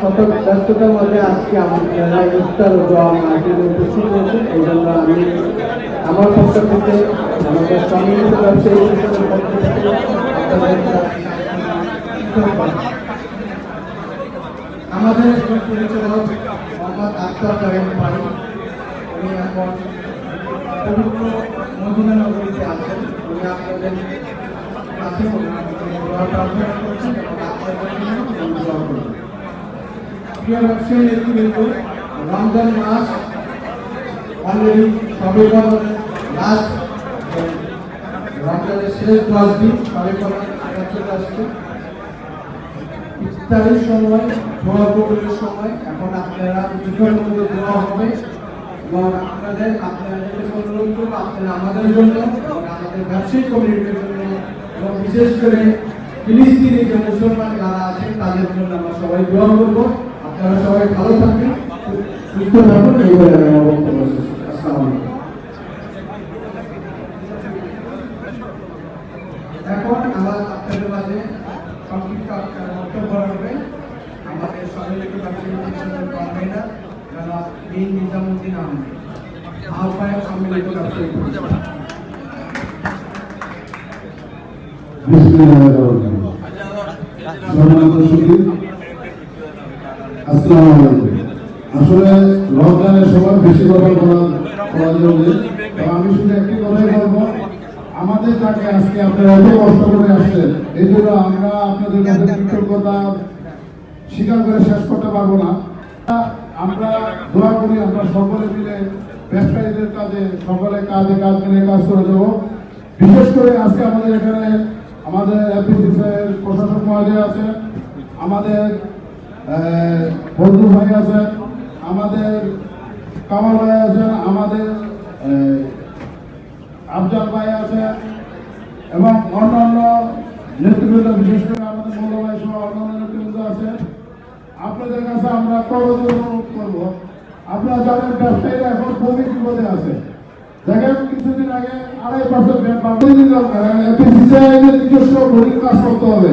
কত ব্যস্ততার মধ্যে আজকে আপনারা ইফতার ও দোয়া মাহফিলে উপস্থিত হয়েছেন এই জন্য আমি আমার পক্ষ থেকে আমাদের সম্মিলিত ব্যবসায়ী আমাদের পরিচালক এখন পবিত্র আছেন উনি আপনাদের কাছে। প্রিয় ব্যবসায়ী নেতৃবৃন্দ, রমজান মাস অলরেডি সবে লাস্ট রমজানের শেষ দশ দিন সবে আসছে। ইফতারের সময় দোয়া কবুলের সময়, এখন আপনারা দুটোর মধ্যে দোয়া হবে। এবং আপনাদের আপনাদেরকে অনুরোধ করব, আপনারা আমাদের জন্য আমাদের ব্যবসায়ী কমিউনিটির জন্য, এবং বিশেষ করে ফিলিস্তিনি যে মুসলমান যারা আছেন, তাদের জন্য আমরা সবাই দোয়া করব। আপনারা সবাই ভালো থাকবেন, সুস্থ থাকুন এই বলে আমি আমার বক্তব্য এখন আমার আপনাদের মাঝে সংক্ষিপ্ত বক্তব্য রাখবে আমাদের সম্মিলিত ব্যবসায়ী প্রতিষ্ঠানের কনভেনার জনাব বিন নিজামুদ্দিন আহমেদ। আহ্বায়ক সম্মিলিত ব্যবসায়ী প্রতিষ্ঠান আসলে রমজানের সময় বেশি কথা আমি শুধু একটি কথাই বলব। আমাদের কাছে আজকে আপনারা এত কষ্ট করে আসছেন এই জন্য আমরা আপনাদের কাছে কৃতজ্ঞতা স্বীকার করে শেষ করতে পারব না। আমরা দোয়া করি, আমরা সকলে মিলে ব্যবসায়ীদের কাজে, সকলে কাজে কাজ মিলে কাজ করে দেবো বিশেষ করে আজকে আমাদের এখানে আমাদের এপিসিসের প্রশাসক মহোদয় আছেন। আমাদের বন্ধু ভাই আছেন, আমাদের কামাল ভাই আছেন, আমাদের আফজাল ভাই আছেন, এবং অন্যান্য নেতৃবৃন্দ, বিশেষ করে আমাদের মৌল ভাই সহ অন্যান্য নেতৃবৃন্দ আছে আপনাদের কাছে আমরা করজ অনুরোধ করব। আপনারা জানেন ব্যবসায়ীরা এখন খুবই বিপদে আছে। দেখেন, কিছুদিন আগে আড়াই পার্সেন্ট ব্যাংক নিজস্ব গরিব কাজ করতে হবে।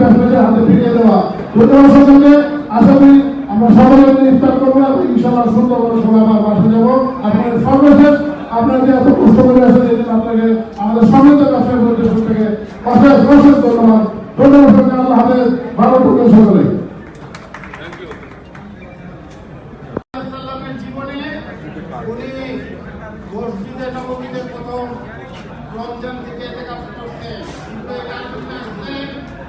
ব্যবসায়ীদের হাতে ফিরিয়ে দেওয়া। ধন্যবাদ সকলকে আশা করি আমরা সকলে মিলে ইফতার করব এবং ইনশাআল্লাহ সুন্দর সবাই আমার বাসা যাব। আপনাদের সর্বশেষ, আপনারা এত কষ্ট করে আসেন এই আপনাকে আমাদের সমৃদ্ধ ব্যবসায়ী প্রতিষ্ঠান থেকে অশেষ অশেষ ধন্যবাদ। ধন্যবাদ সকলকে আল্লাহ হাফেজ। ভালো থাকুন সকলে। রমজান থেকে কিন্তু এখানে আসতেন